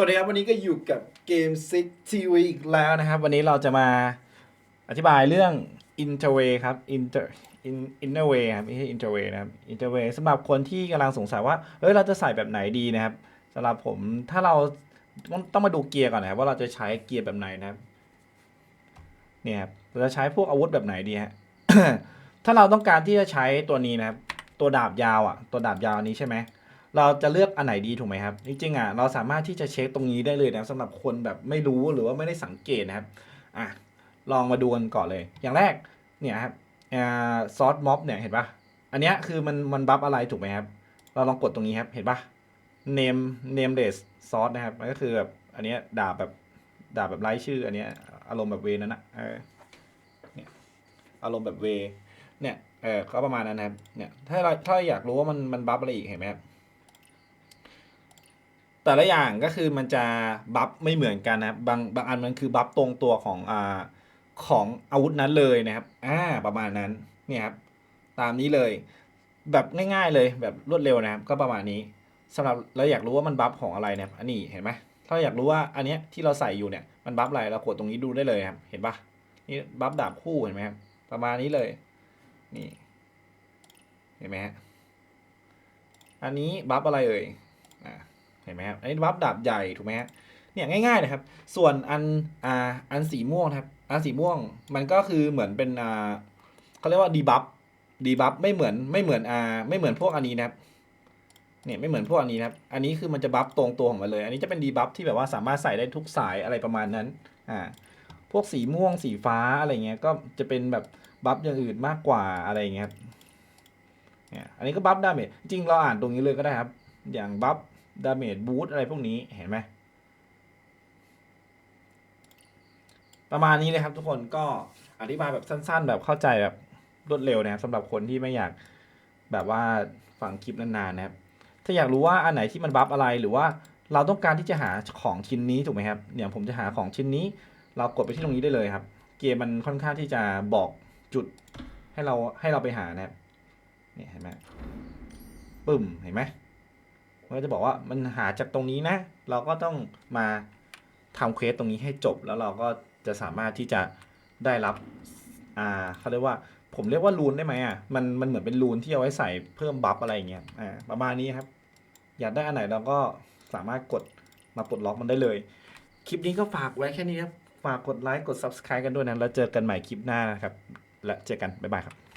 วัสดีครับ วันนี้ก็อยู่กับเกม Six TV อีกแล้วนะครับ วันนี้เราจะมาอธิบายเรื่อง Interway ครับ Inter In Interway ครับไม่ใช่ Interway นะครับ Interway สำหรับคนที่กำลังสงสัยว่าเอ้ยเราจะใส่แบบไหนดีนะครับสำหรับผมถ้าเราต้องต้องมาดูเกียร์ก่อนนะครับว่าเราจะใช้เกียร์แบบไหนนะครับเนี่ยครับเราจะใช้พวกอาวุธแบบไหนดีฮะถ้าเราต้องการที่จะใช้ตัวนี้นะครับ ตัวดาบยาวอะ ตัวดาบยาวนี้ใช่ไหม เราจะเลือกอันไหนดีถูกไหมครับ จริงๆอะเราสามารถที่จะเช็คตรงนี้ได้เลยนะสำหรับคนแบบไม่รู้หรือว่าไม่ได้สังเกตนะครับอะลองมาดูกันก่อนเลย อย่างแรกเนี่ยครับซอสม็อบเนี่ยเห็นปะอันเนี้ยคือมันมันบัฟอะไรถูกไหมครับ เราลองกดตรงนี้ครับเห็นปะ name name less ซอสนะครับมันก็คือแบบอันเนี้ยดาบแบบดาบแบบไร้ชื่อ อันเนี้ยอารมณ์แบบเวนั้นนะเออเนี่ยอารมณ์แบบเวเนี่ยเออก็ประมาณนั้นนะครับเนี่ยถ้าเราถ้าอยากรู้ว่ามันมันบัฟอะไรอีกเห็นไหมครับ แต่ละอย่างก็คือมันจะบัฟไม่เหมือนกันนะครับบางบางอันมันคือบัฟตรงตัวของอ่าของอาวุธนั้นเลยนะครับอ่าประมาณนั้นเนี่ยครับตามนี้เลย แบบง่ายๆเลยแบบรวดเร็วนะครับก็ประมาณนี้สำหรับเราอยากรู้ว่ามันบัฟของอะไรนะครับอันนี้เห็นไหมถ้าอยากรู้ว่าอันเนี้ยที่เราใส่อยู่เนี่ยมันบัฟอะไรเรากดตรงนี้ดูได้เลยครับเห็นปะนี่บัฟดาบคู่เห็นไหมครับประมาณนี้เลยนี่เห็นไหมฮะอันนี้บัฟอะไรเอ่ยอ่า ห็นไหมครับอันนี้บัฟดาบใหญ่ถูกไหมฮะเนี่ยง่ายๆนะครับ ส่วนอันอ่าอันสีม่วงครับอันสีม่วงมันก็คือเหมือนเป็นอ่าเขาเรียกว่าดีบัฟดีบัฟไม่เหมือนไม่เหมือนอ่าไม่เหมือนพวกอันนี้นะครับเนี่ยไม่เหมือนพวกอันนี้นะครับ อันนี้คือมันจะบัฟตรงตัวของมันเลย อันนี้จะเป็นดีบัฟที่แบบว่าสามารถใส่ได้ทุกสายอะไรประมาณนั้น อ่า พวกสีม่วงสีฟ้าอะไรเงี้ย ก็จะเป็นแบบบัฟอย่างอื่นมากกว่าอะไรเงี้ยครับ เนี่ย อันนี้ก็บัฟไดาเมจริงเราอ่านตรงนี้เลยก็ได้ครับ อย่างบัฟ ดาเมจบูทอะไรพวกนี้เห็นไหมประมาณนี้เลยครับทุกคนก็อธิบายแบบสั้น ๆ แบบเข้าใจแบบรวดเร็วนะครับสำหรับคนที่ไม่อยากแบบว่าฟังคลิปนานๆนะครับ ถ้าอยากรู้ว่าอันไหนที่มันบัฟอะไรหรือว่าเราต้องการที่จะหาของชิ้นนี้ถูกไหมครับเนี่ยผมจะหาของชิ้นนี้ เรากดไปที่ตรงนี้ได้เลยครับ เกมมันค่อนข้างที่จะบอกจุดให้เราให้เราไปหานะครับเนี่ยเห็นไหมปึ้มเห็นไหม มันก็จะบอกว่ามันหาจากตรงนี้นะ เราก็ต้องมาทำเควสตรงนี้ให้จบแล้วเราก็จะสามารถที่จะได้รับอ่าเขาเรียกว่าผมเรียกว่ารูนได้ไหมอะมันมันเหมือนเป็นรูนที่เอาไว้ใส่เพิ่มบัฟอะไรอย่างเงี้ยอ่าประมาณนี้ครับ อยากได้อันไหนเราก็สามารถกดมาปลดล็อกมันได้เลย คลิปนี้ก็ฝากไว้แค่นี้ครับ ฝากกดไลค์กด subscribe กันด้วยนะแล้วเจอกันใหม่คลิปหน้านะครับ และเจอกัน บ๊ายบายครับ